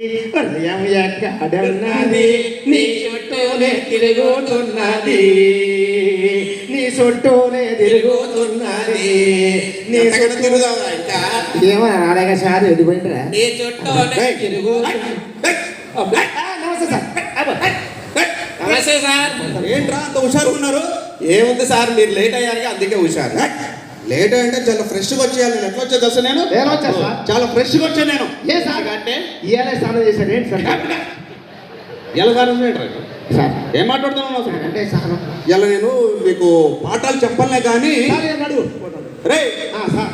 హృదయం ఎక్కడున్నది నీ చుట్టూనే తిరుగుతున్నది. నీ చుట్టూనే తిరుగుతున్నది. నీ చుట్టూ ఏమో అలాగే సార్ ఎడిపోయింటారా నీ చుట్టూనే తిరుగుతు- నమస్తే సార్. నమస్తే. సార్. ఏంట్రా అంత హుషారు ఉన్నారు? ఏముంది సార్ మీరు లేట్ అయ్యారు అందుకే హుషారు. లేట్ అంటే చాలా ఫ్రెష్గా వచ్చేయాలి. నేను ఎట్లా వచ్చేది అసలు నేను? సార్? చాలా ఫ్రెష్గా వచ్చాను నేను. ఏ సార్? అంటే? ఇవాళ స్నానం చేశారు. ఏంటి సార్? ఎలా సార్ సార్. ఏం మాట్లాడుతున్నావు అసలు? అంటే సార్. ఇలా నేను మీకు పాఠాలు చెప్పలే కానీ సార్ అడుగు రే! ఆ, సార్.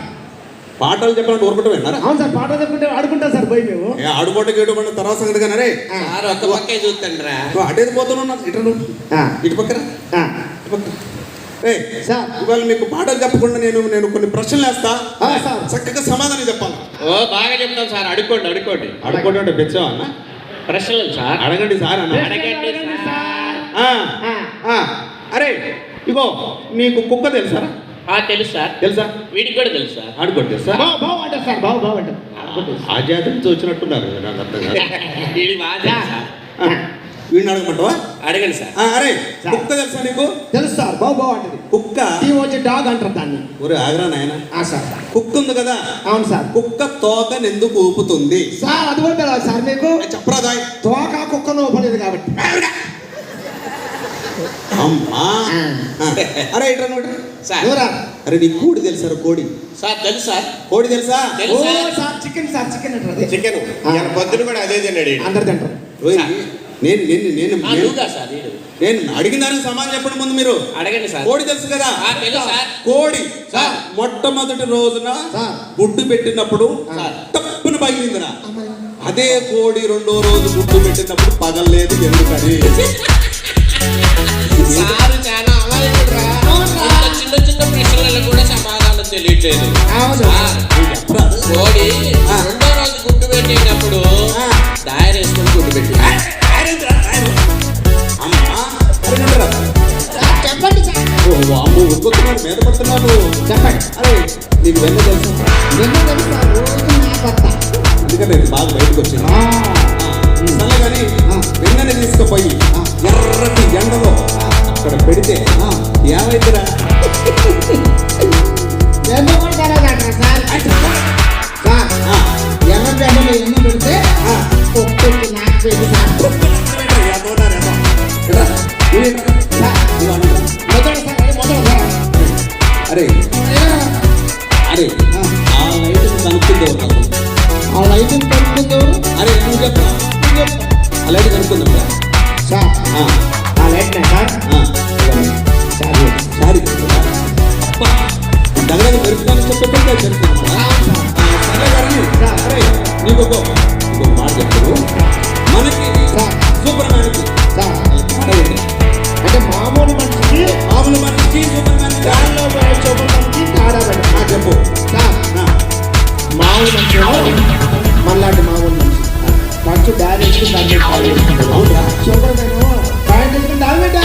పాఠాలు చెప్పాలంటే ఊరుకుంటూ విన్నారా అవును సార్ పాట చెప్పుకుంటే ఆడుకుంటాం సార్ పోయి మేము. ఏ ఆడుకోట గేడుకోండి తర్వాత సంగతి కానీ రే. ఆ, సార్ ఒక్క పక్కే చూస్తండ్రా అటేది పోతున్నావు ఇటు ఇటు పక్కన ఆ. ఇటు పక్కన సార్. ఇవాళ మీకు పాఠాలు చెప్పకుండా నేను నేను కొన్ని ప్రశ్నలు వేస్తా. ఆ, సార్. చక్కగా సమాధానం చెప్పాలి. ఓ బాగా చెప్తాం సార్. అడుక్కోండి అడుక్కోండి. అడుకోవడం అంటే బెచ్చావా అన్న? ప్రశ్నలు సార్. అడగండి సార్ అన్న. అడగండి సార్. ఆ, ఆ. ఆ, అరే ఇగో మీకు కుక్క తెలుసా? ఆ తెలుసు సార్. తెలుసా? వీడికి కూడా తెలుసు సార్. ఆడుకోండి తెలుసా? బావు బావు అంటారు సార్ బావు బావు అంటారు ఆ జాతి నుంచి వచ్చినట్టున్నారు నాకు అర్థం కాదు. వీడిని అడగమంటావా? అడగండి సార్. అరే. కుక్క తెలుసా నీకు? తెలుసు సార్ బావు బావు అంటది. కుక్క? ఈ వచ్చి డాగ్ అంటారు దాన్ని. ఒరే ఆగరా నాయన. ఆ సార్. కుక్క ఉంది కదా? అవును సార్. కుక్క తోకని ఎందుకు ఊపుతుంది? సార్ అది కూడా తెలియదు సార్ మీకు. తోక కుక్కను ఊపలేదు కాబట్టి. అమ్మా. అరే ఇట్రా. సార్. అరే నీ కోడి తెలుసా కోడి? సార్ తెలుసు సార్. కోడి తెలుసా? Chicken sir chicken chicken. పొద్దున కూడా అదే తిన్నాడు అందరు తింటారు. నేను నేను నేను నేను- అడిగిన దానికి సమాధానం చెప్పండి ముందు మీరు. అడగండి సార్. కోడి తెలుసు కదా? కోడి. సార్. మొట్టమొదటి రోజున. గుడ్డు పెట్టినప్పుడు. తప్పున పగిలిందిరా అదే కోడి రెండో రోజు గుడ్డు పెట్టినప్పుడు పగలలేదు ఎందుకని? చిన్న చిన్న ప్రశ్నలకు కూడా సమాధానం తెలియట్లేదు? కోడి. రెండో రోజు గుడ్డు పెట్టేటప్పుడు అమ్మో ఉరుకుతున్నాడు మీద పడుతున్నాడు చెప్పండి. అరే నీకు వెన్న తెలుసా? ఎందుకు తెలుసు? అందుకని నేను బాగా బయటకు వచ్చింది ఆ, సరే కానీ. వెన్నని తీసుకుపోయి. ఎర్రటి ఎండలో అక్కడ పెడితే. ఏమైందిరా. ఎర్ర ఆ లైటింగ్ పట్టుకుందో అరే నువ్వు చెప్పరా ఆ లైట్ కనుక్కుందాం సార్ ఆ. Light sir. Sorry sorry. దగ్గర దొరుకుతాను చెప్పకుండా సరే. నీకు ఒక మాట చెప్తారు మనకి సూపర్ మ్యాన్కి అంటే మామూలు మనిషికి మామూలు మనిషికి సూపర్ మ్యాన్ దానిలో సూపర్ మ్యాన్కి తేడా చెప్పు. మామూలు మనిషి లాంటి మామూలు మంచి డాడీ వచ్చి దాన్ని చూపడమేమో పాయింట్